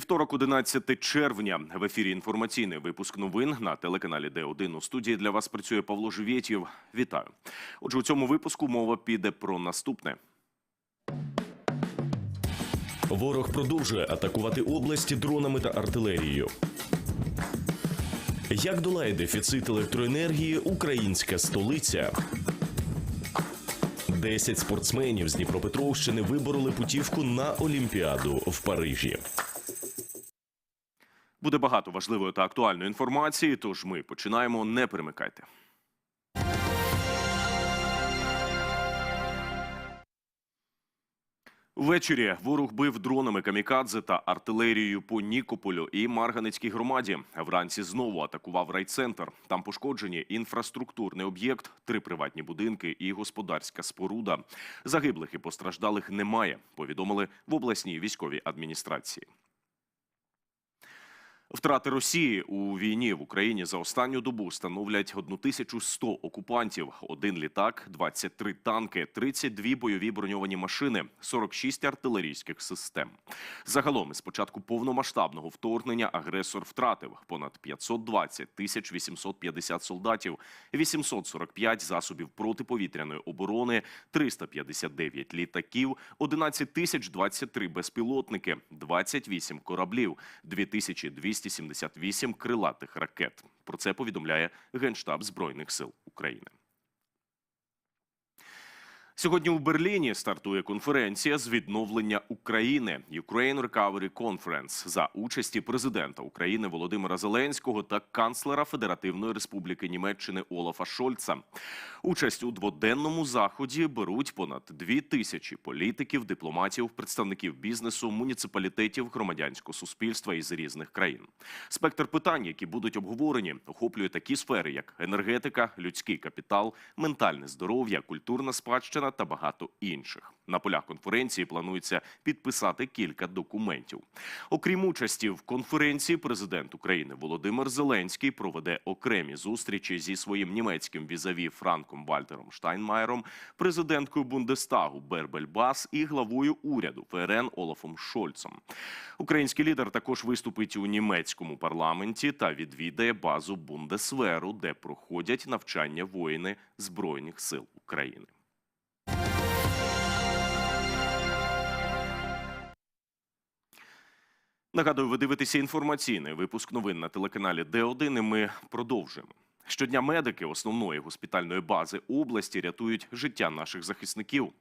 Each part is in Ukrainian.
Вівторок, 11 червня. В ефірі інформаційний випуск новин на телеканалі Д1. У студії для вас працює Павло Живєтєв. Вітаю. Отже, у цьому випуску мова піде про наступне. Ворог продовжує атакувати області дронами та артилерією. Як долає дефіцит електроенергії українська столиця? Десять спортсменів з Дніпропетровщини вибороли путівку на Олімпіаду в Парижі. Буде багато важливої та актуальної інформації. Тож ми починаємо. Не перемикайте. Ввечері ворог бив дронами камікадзе та артилерією по Нікополю і Марганецькій громаді. Вранці знову атакував райцентр. Там пошкоджені інфраструктурний об'єкт, три приватні будинки і господарська споруда. Загиблих і постраждалих немає. Повідомили в обласній військовій адміністрації. Втрати Росії у війні в Україні за останню добу становлять 1100 окупантів, один літак, 23 танки, 32 бойові броньовані машини, 46 артилерійських систем. Загалом, із початку повномасштабного вторгнення агресор втратив понад 520 тисяч 850 солдатів, 845 засобів протиповітряної оборони, 359 літаків, 11 тисяч 23 безпілотники, 28 кораблів, 2278 крилатих ракет. Про це повідомляє Генштаб Збройних сил України. Сьогодні у Берліні стартує конференція з відновлення України Ukraine Recovery Conference за участі президента України Володимира Зеленського та канцлера Федеративної Республіки Німеччини Олафа Шольца. Участь у дводенному заході беруть понад дві тисячі політиків, дипломатів, представників бізнесу, муніципалітетів, громадянського суспільства із різних країн. Спектр питань, які будуть обговорені, охоплює такі сфери, як енергетика, людський капітал, ментальне здоров'я, культурна спадщина та багато інших. На полях конференції планується підписати кілька документів. Окрім участі в конференції, президент України Володимир Зеленський проведе окремі зустрічі зі своїм німецьким візаві Франком Вальтером Штайнмаєром, президенткою Бундестагу Бербель Бас і главою уряду ФРН Олафом Шольцем. Український лідер також виступить у німецькому парламенті та відвідає базу Бундесверу, де проходять навчання воїни Збройних сил України. Нагадую, ви дивитеся інформаційний випуск новин на телеканалі Д1, і ми продовжуємо. Щодня медики основної госпітальної бази області рятують життя наших захисників.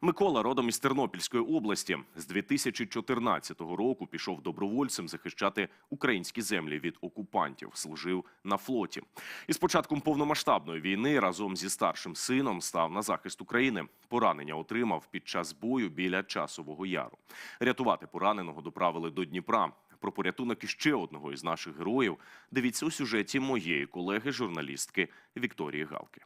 Микола, родом із Тернопільської області, з 2014 року пішов добровольцем захищати українські землі від окупантів. Служив на флоті. І з початком повномасштабної війни разом зі старшим сином став на захист України. Поранення отримав під час бою біля часового яру. Рятувати пораненого доправили до Дніпра. Про порятунок іще одного із наших героїв дивіться у сюжеті моєї колеги, журналістки Вікторії Галки.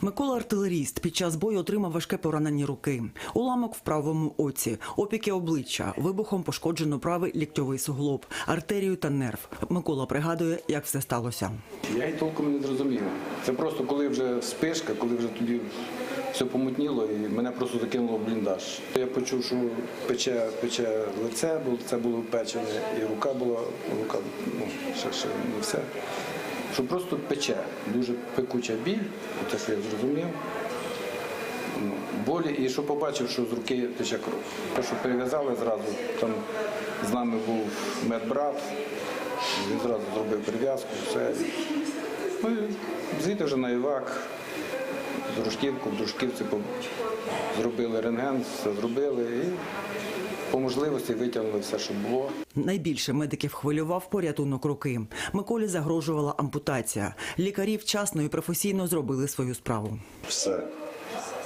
Микола артилеріст під час бою отримав важке поранення руки, уламок в правому оці, опіки обличчя, вибухом пошкоджено правий ліктьовий суглоб, артерію та нерв. Микола пригадує, як все сталося. Я й толком не зрозумів. Це просто коли вже спишка, коли вже тобі все помутніло, і мене просто закинуло в бліндаж. Я почув, що пече, пече лице, бо це було печене, і рука була, рука ну, ще, ще не все. Що просто пече, дуже пекуча біль, те, що я зрозумів. Ну, болі, і що побачив, що з руки тече кров. Те, що перев'язали зразу, там з нами був медбрат, він зразу зробив перев'язку, все. Ну, звідти вже на Івак, Дружківку, в Дружківці зробили рентген, все зробили і по можливості витягнули все, що було. Найбільше медиків хвилював порятунок руки. Миколі загрожувала ампутація. Лікарі вчасно і професійно зробили свою справу. все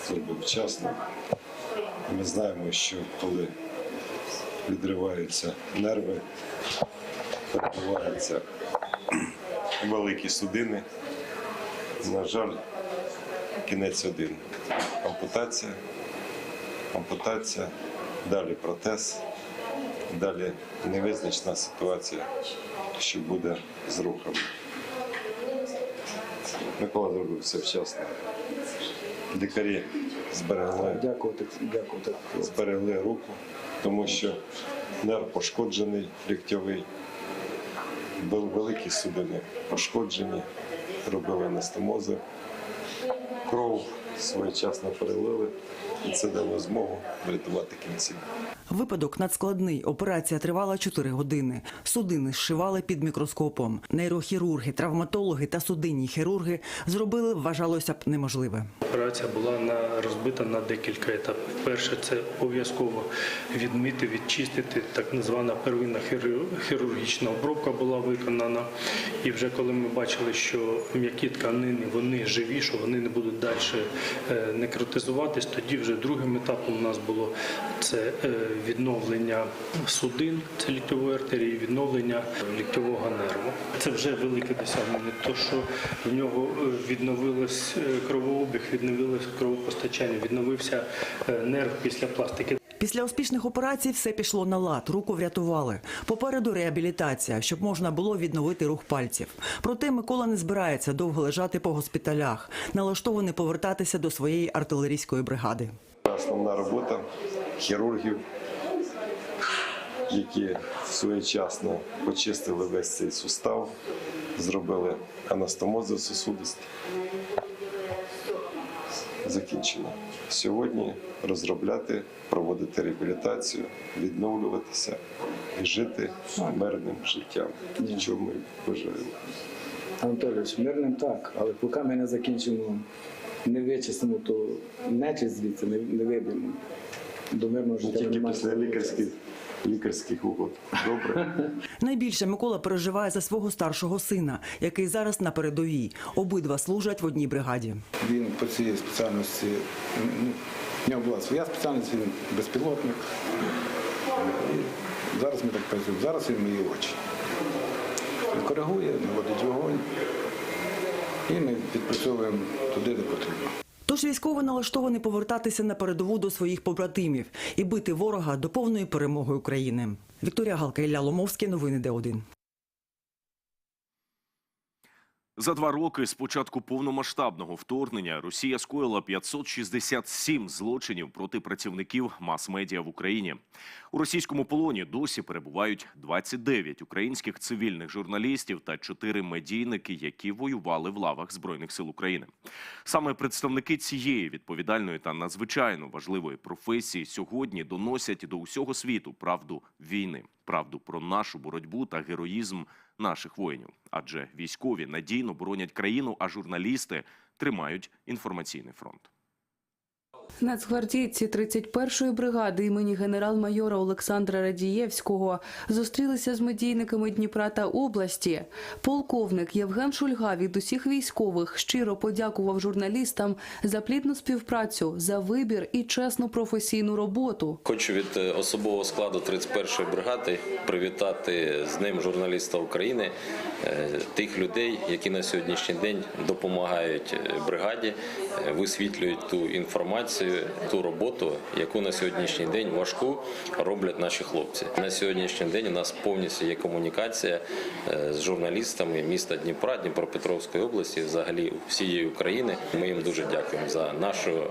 зробив вчасно. Ми знаємо, що коли відриваються нерви, перебуваються великі судини, на жаль, кінець один. Ампутація, ампутація, далі протез, далі невизначена ситуація, що буде з рухами. Микола зробив все вчасно. Лікарі зберегли, Дякувати, дякувати. зберегли руку, тому що нерв пошкоджений ліктьовий, Вел- великі судини пошкоджені, робили анастомози, кров своєчасно перелили, і це дало змогу врятувати кінцівку. Випадок надскладний. Операція тривала 4 години. Судини зшивали під мікроскопом. Нейрохірурги, травматологи та судинні хірурги зробили, вважалося б, неможливе. Операція була на, розбита на декілька етапів. Перше, це обов'язково відмити, відчистити. Так звана первинна хіру- хірургічна обробка була виконана. І вже коли ми бачили, що м'які тканини вони живі, що вони не будуть далі е, некротизуватись, тоді вже другим етапом у нас було це е, відновлення судин, це ліктьової артерії, відновлення ліктьового нерву. Це вже велике досягнення, то що в нього е, відновилось е, кровообіг, відновилось кровопостачання, відновився е, нерв після пластики. Після успішних операцій все пішло на лад, руку врятували. Попереду реабілітація, щоб можна було відновити рух пальців. Проте Микола не збирається довго лежати по госпіталях, налаштований повертатися до своєї артилерійської бригади. Основна робота хірургів, які своєчасно почистили весь цей сустав, зробили анастомози сосудисті. Закінчено. Сьогодні розробляти, проводити реабілітацію, відновлюватися і жити мирним життям. Нічого ми бажаємо. Анатолійович, мирним так, але поки ми не закінчимо, не вичистимо, то нечисть звідси не, не виб'ємо. До мирного життя Тільки після лікарських, лікарських угод. Добре? Найбільше Микола переживає за свого старшого сина, який зараз на передовій. Обидва служать в одній бригаді. Він по цій спеціальності, ну, в нього була своя спеціальність, він безпілотник. І зараз ми так працюємо. Зараз він мої очі. Він коригує, наводить вогонь. І ми відпрацьовуємо туди, де потрібно. Тож військовий налаштований повертатися на передову до своїх побратимів і бити ворога до повної перемоги України. Вікторія Галка, Ілля Ломовський, новини Д1. За два роки з початку повномасштабного вторгнення Росія скоїла 567 злочинів проти працівників мас-медіа в Україні. У російському полоні досі перебувають 29 українських цивільних журналістів та 4 медійники, які воювали в лавах збройних сил України. Саме представники цієї відповідальної та надзвичайно важливої професії сьогодні доносять до усього світу правду війни, правду про нашу боротьбу та героїзм наших воїнів. Адже військові надійно боронять країну, а журналісти тримають інформаційний фронт. Нацгвардійці 31-ї бригади імені генерал-майора Олександра Радієвського зустрілися з медійниками Дніпра та області. Полковник Євген Шульга від усіх військових щиро подякував журналістам за плідну співпрацю, за вибір і чесну професійну роботу. Хочу від е, особового складу 31-ї бригади привітати з ним журналіста України, е, тих людей, які на сьогоднішній день допомагають е, бригаді, висвітлюють ту інформацію, ту роботу, яку на сьогоднішній день важку роблять наші хлопці. На сьогоднішній день у нас повністю є комунікація е, з журналістами міста Дніпра, Дніпропетровської області, взагалі всієї України. Ми їм дуже дякуємо за нашу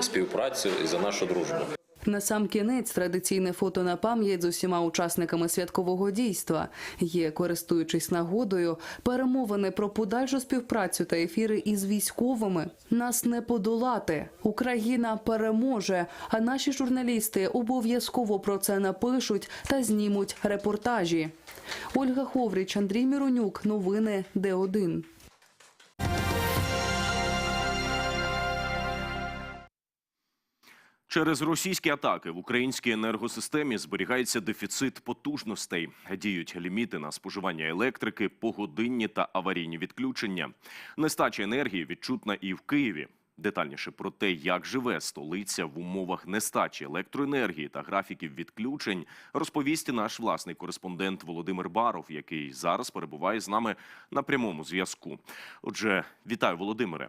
співпрацю і за нашу дружбу. На сам кінець традиційне фото на пам'ять з усіма учасниками святкового дійства є, користуючись нагодою, перемовини про подальшу співпрацю та ефіри із військовими. Нас не подолати. Україна переможе. А наші журналісти обов'язково про це напишуть та знімуть репортажі. Ольга Ховріч, Андрій Міронюк. Новини Д1. Через російські атаки в українській енергосистемі зберігається дефіцит потужностей. Діють ліміти на споживання електрики, погодинні та аварійні відключення. Нестача енергії відчутна і в Києві. Детальніше про те, як живе столиця в умовах нестачі електроенергії та графіків відключень, розповість наш власний кореспондент Володимир Баров, який зараз перебуває з нами на прямому зв'язку. Отже, вітаю, Володимире.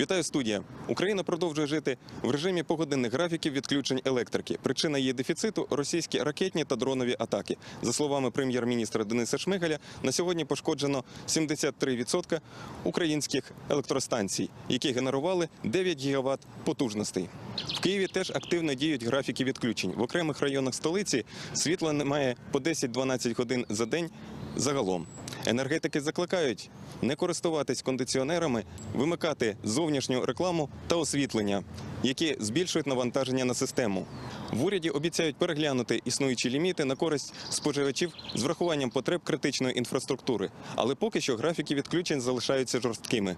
Вітаю студія. Україна продовжує жити в режимі погодинних графіків відключень електрики. Причина її дефіциту російські ракетні та дронові атаки. За словами прем'єр-міністра Дениса Шмигаля, на сьогодні пошкоджено 73% українських електростанцій, які генерували 9 гігават потужностей. В Києві теж активно діють графіки відключень. В окремих районах столиці світла немає по 10-12 годин за день загалом. Енергетики закликають не користуватись кондиціонерами, вимикати зовнішню рекламу та освітлення, які збільшують навантаження на систему. В уряді обіцяють переглянути існуючі ліміти на користь споживачів з врахуванням потреб критичної інфраструктури. Але поки що графіки відключень залишаються жорсткими.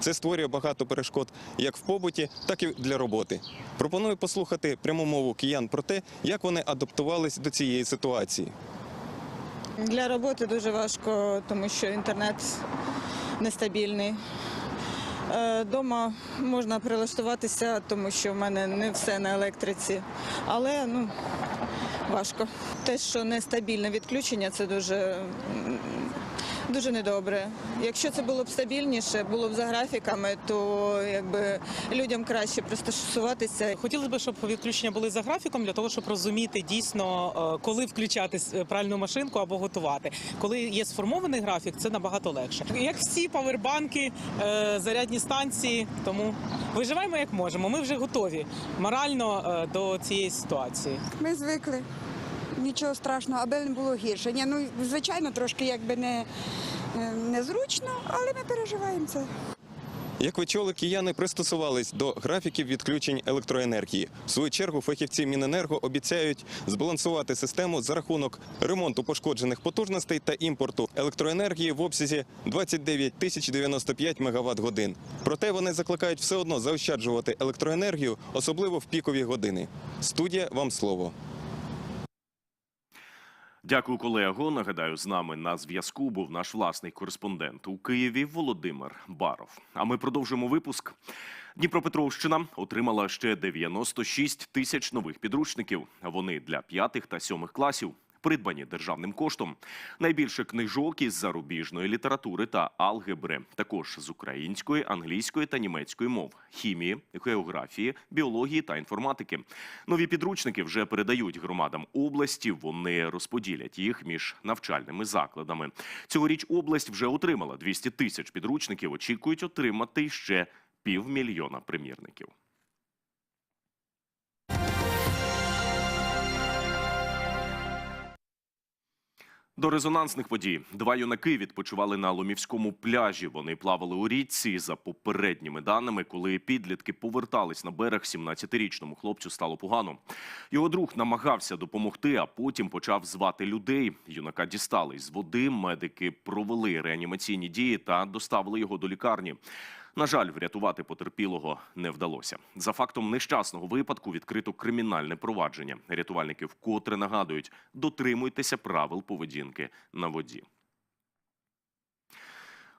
Це створює багато перешкод як в побуті, так і для роботи. Пропоную послухати пряму мову киян про те, як вони адаптувались до цієї ситуації. Для роботи дуже важко, тому що інтернет нестабільний. Е, Дома можна прилаштуватися, тому що в мене не все на електриці, але ну, важко. Те, що нестабільне відключення, це дуже, дуже недобре. Якщо це було б стабільніше, було б за графіками, то якби людям краще пристосуватися. Хотілося б, щоб відключення були за графіком для того, щоб розуміти дійсно, е, коли включати пральну машинку або готувати. Коли є сформований графік, це набагато легше. Як всі павербанки, е, зарядні станції, тому виживаємо як можемо. Ми вже готові морально е, до цієї ситуації. Ми звикли. Нічого страшного, аби не було гірше. Ні, ну, звичайно, трошки якби не, е, незручно, але ми переживаємо це. Як ви чули, кияни пристосувались до графіків відключень електроенергії. В свою чергу фахівці Міненерго обіцяють збалансувати систему за рахунок ремонту пошкоджених потужностей та імпорту електроенергії в обсязі 29 тисяч 95 мегаватт годин. Проте вони закликають все одно заощаджувати електроенергію, особливо в пікові години. Студія вам слово. Дякую, колего. Нагадаю, з нами на зв'язку був наш власний кореспондент у Києві Володимир Баров. А ми продовжимо випуск. Дніпропетровщина отримала ще 96 тисяч нових підручників. Вони для п'ятих та сьомих класів. Придбані державним коштом найбільше книжок із зарубіжної літератури та алгебри, також з української, англійської та німецької мов, хімії, географії, біології та інформатики. Нові підручники вже передають громадам області. Вони розподілять їх між навчальними закладами. Цьогоріч область вже отримала 200 тисяч підручників. Очікують отримати ще півмільйона примірників. До резонансних подій два юнаки відпочивали на Ломівському пляжі. Вони плавали у річці. За попередніми даними, коли підлітки повертались на берег, 17-річному хлопцю стало погано. Його друг намагався допомогти, а потім почав звати людей. Юнака дістали з води. Медики провели реанімаційні дії та доставили його до лікарні. На жаль, врятувати потерпілого не вдалося. За фактом нещасного випадку відкрито кримінальне провадження. Рятувальники вкотре нагадують: дотримуйтеся правил поведінки на воді.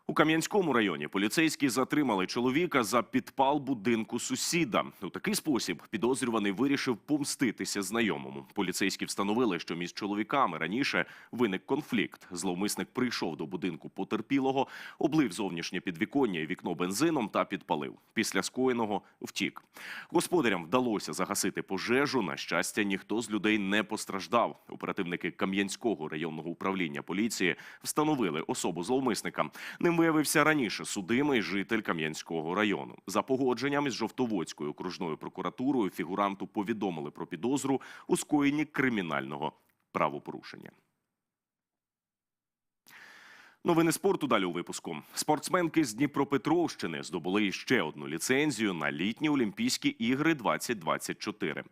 У Кам'янському районі поліцейські затримали чоловіка за підпал будинку сусіда. У такий спосіб підозрюваний вирішив помститися знайомому. Поліцейські встановили, що між чоловіками раніше виник конфлікт. Зловмисник прийшов до будинку потерпілого, облив зовнішнє підвіконня і вікно бензином та підпалив. Після скоєного втік. Господарям вдалося загасити пожежу. На щастя, ніхто з людей не постраждав. Оперативники Кам'янського районного управління поліції встановили особу зловмисника. Ним виявився раніше судимий житель Кам'янського району. За погодженням із Жовтоводською окружною прокуратурою фігуранту повідомили про підозру у скоєнні кримінального правопорушення. Новини спорту далі у випуску. Спортсменки з Дніпропетровщини здобули ще одну ліцензію на літні Олімпійські ігри 2024.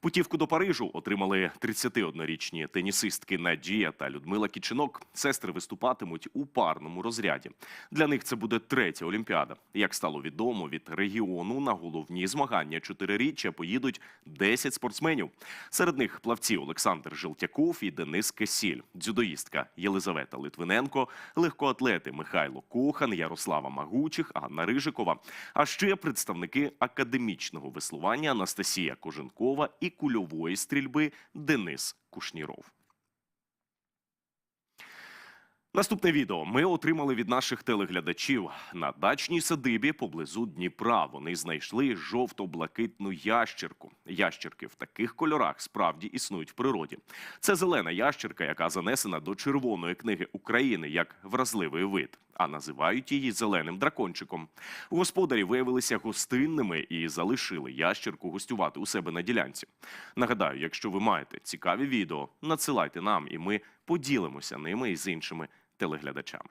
Путівку до Парижу отримали 31-річні тенісистки Надія та Людмила Кічинок. Сестри виступатимуть у парному розряді. Для них це буде третя Олімпіада. Як стало відомо, від регіону на головні змагання чотириріччя поїдуть 10 спортсменів. Серед них плавці Олександр Жилтяков і Денис Кесіль, дзюдоїстка Єлизавета Литвиненко, легкоатлети Михайло Кохан, Ярослава Магучих, Анна Рижикова. А ще представники академічного веслування Анастасія Коженкова і кульової стрільби Денис Кушніров. Наступне відео ми отримали від наших телеглядачів на дачній садибі поблизу Дніпра. Вони знайшли жовто-блакитну ящерку. Ящерки в таких кольорах справді існують в природі. Це зелена ящерка, яка занесена до Червоної книги України як вразливий вид, а називають її зеленим дракончиком. Господарі виявилися гостинними і залишили ящерку гостювати у себе на ділянці. Нагадаю, якщо ви маєте цікаві відео, надсилайте нам, і ми поділимося ними із іншими телеглядачами.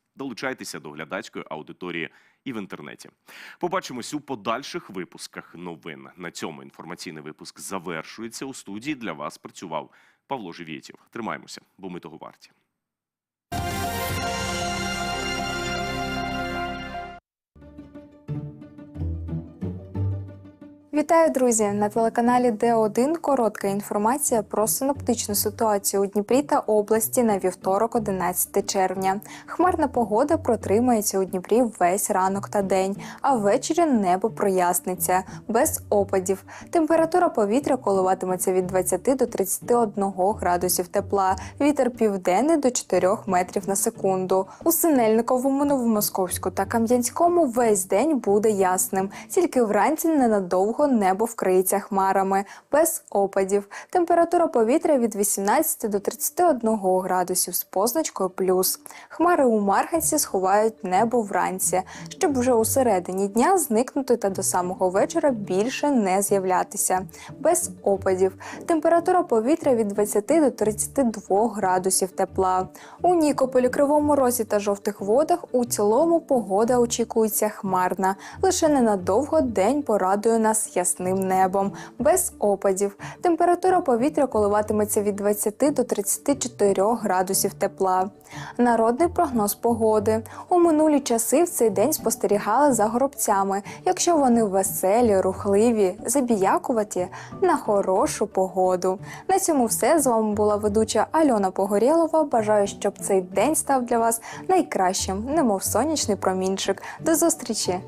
Долучайтеся до глядацької аудиторії і в інтернеті. Побачимось у подальших випусках новин. На цьому інформаційний випуск завершується. У студії для вас працював Павло Живєтєв. Тримаємося, бо ми того варті. Вітаю, друзі! На телеканалі Д1 коротка інформація про синоптичну ситуацію у Дніпрі та області на вівторок, 11 червня. Хмарна погода протримається у Дніпрі весь ранок та день, а ввечері небо проясниться без опадів. Температура повітря коливатиметься від 20 до 31 градусів тепла. Вітер південний до 4 метрів на секунду. У Синельниковому, Новомосковську та Кам'янському весь день буде ясним. Тільки вранці ненадовго небо вкриється хмарами, без опадів. Температура повітря від 18 до 31 градусів з позначкою плюс. Хмари у Марганці сховають небо вранці, щоб вже у середині дня зникнути та до самого вечора більше не з'являтися. Без опадів. Температура повітря від 20 до 32 градусів тепла. У Нікополі, Кривому Розі та жовтих водах у цілому погода очікується хмарна. Лише ненадовго день порадує нас ясним небом, без опадів. Температура повітря коливатиметься від 20 до 34 градусів тепла. Народний прогноз погоди. У минулі часи в цей день спостерігали за горобцями, якщо вони веселі, рухливі, забіякуваті на хорошу погоду. На цьому все. З вами була ведуча Альона Погорєлова. Бажаю, щоб цей день став для вас найкращим, немов сонячний промінчик. До зустрічі!